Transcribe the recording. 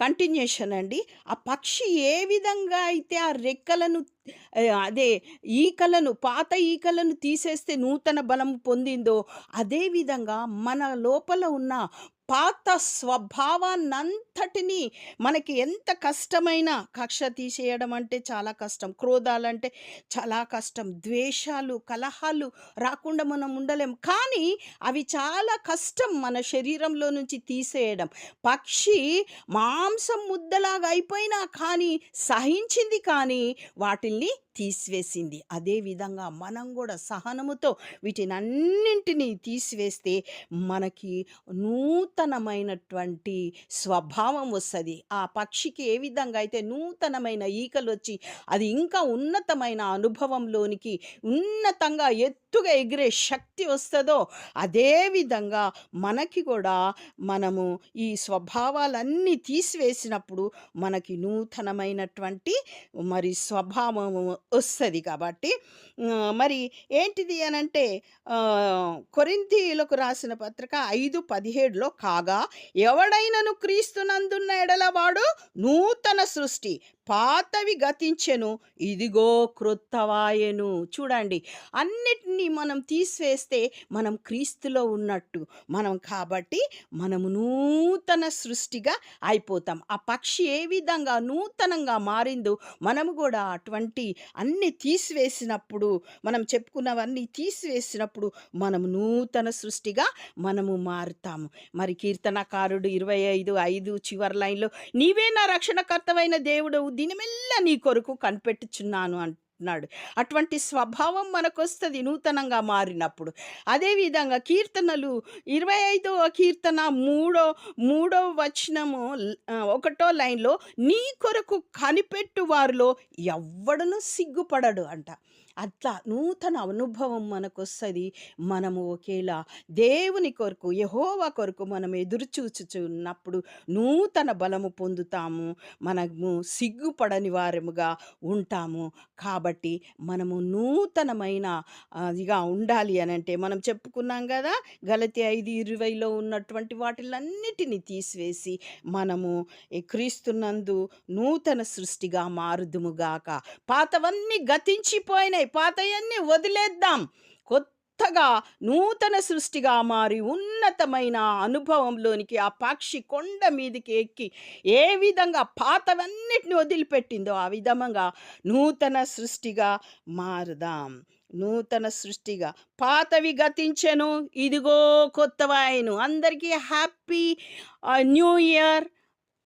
Continuation అండి. ఆ పక్షి ఏ విధంగా అయితే ఆ రెక్కలను అదే ఈకలను పాత ఈకలను తీసేస్తే నూతన బలం పొందిందో అదేవిధంగా మన లోపల ఉన్న పాత స్వభావాన్నంతటినీ మనకి ఎంత కష్టమైన కక్ష తీసేయడం అంటే చాలా కష్టం. క్రోధాలంటే చాలా కష్టం. ద్వేషాలు కలహాలు రాకుండా మనం ఉండలేం. కానీ అవి చాలా కష్టం మన శరీరంలో నుంచి తీసేయడం. పక్షి మాంసం ముద్దలాగా అయిపోయినా కానీ సహించింది కానీ వాటి ಇಲ್ಲಿ తీసివేసింది. అదే విధంగా మనం కూడా సహనముతో వీటిని అన్నింటినీ తీసివేస్తే మనకి నూతనమైనటువంటి స్వభావం వస్తుంది. ఆ పక్షికి ఏ విధంగా అయితే నూతనమైన ఈకలు వచ్చి అది ఇంకా ఉన్నతమైన అనుభవంలోనికి ఉన్నతంగా ఎత్తుగా ఎగిరే శక్తి వస్తుందో అదేవిధంగా మనకి కూడా మనము ఈ స్వభావాలన్నీ తీసివేసినప్పుడు మనకి నూతనమైనటువంటి మరి స్వభావము వస్తుంది కాబట్టి మరి ఏంటిది అనంటే అంటే కొరింథీయులకు రాసిన పత్రిక ఐదు పదిహేడులో కాగా ఎవడైనను క్రీస్తునందున్న ఎడలవాడు నూతన సృష్టి. పాతవి గతించెను ఇదిగో క్రొత్తవాయెను. చూడండి అన్నిటినీ మనం తీసివేస్తే మనం క్రీస్తులో ఉన్నట్టు. మనం కాబట్టి మనము నూతన సృష్టిగా అయిపోతాం. ఆ పక్షి ఏ విధంగా నూతనంగా మారిందో మనము కూడా అటువంటి అన్ని తీసివేసినప్పుడు మనం చెప్పుకున్నవన్నీ తీసివేసినప్పుడు మనం నూతన సృష్టిగా మనము మారుతాము. మరి కీర్తనకారుడు ఇరవై ఐదు ఐదు చివరి లైన్లో నీవే నా రక్షణకర్తవైన దేవుడు దినమెల్లా నీ కొరకు కనిపెట్టుచున్నాను అంటున్నాడు. అటువంటి స్వభావం మనకొస్తుంది నూతనంగా మారినప్పుడు. అదేవిధంగా కీర్తనలు ఇరవై ఐదవ కీర్తన మూడో మూడో వచనము ఒకటో లైన్లో నీ కొరకు కనిపెట్టు వారిలో ఎవ్వడను సిగ్గుపడడు అంట. అట్లా నూతన అనుభవం మనకు వస్తుంది మనము ఒకేలా దేవుని కొరకు యహోవా కొరకు మనం ఎదురు చూచుచున్నప్పుడు నూతన బలము పొందుతాము. మనము సిగ్గుపడని వారముగా ఉంటాము. కాబట్టి మనము నూతనమైన ఇదిగా ఉండాలి అని అంటే మనం చెప్పుకున్నాం కదా గలతి ఐదు ఇరవైలో ఉన్నటువంటి వాటిలన్నిటినీ తీసివేసి మనము క్రీస్తున్నందు నూతన సృష్టిగా మారుదుముగాక పాతవన్నీ గతించిపోయినాయి పాతయన్నీ వదిలేద్దాం. కొత్తగా నూతన సృష్టిగా మారి ఉన్నతమైన అనుభవంలోనికి ఆ పక్షి కొండ మీదకి ఎక్కి ఏ విధంగా పాతవన్నిటిని వదిలిపెట్టిందో ఆ విధంగా నూతన సృష్టిగా మారుదాం. నూతన సృష్టిగా పాతవి గతించెను ఇదిగో కొత్తవాయను అందరికీ హ్యాపీ న్యూ ఇయర్.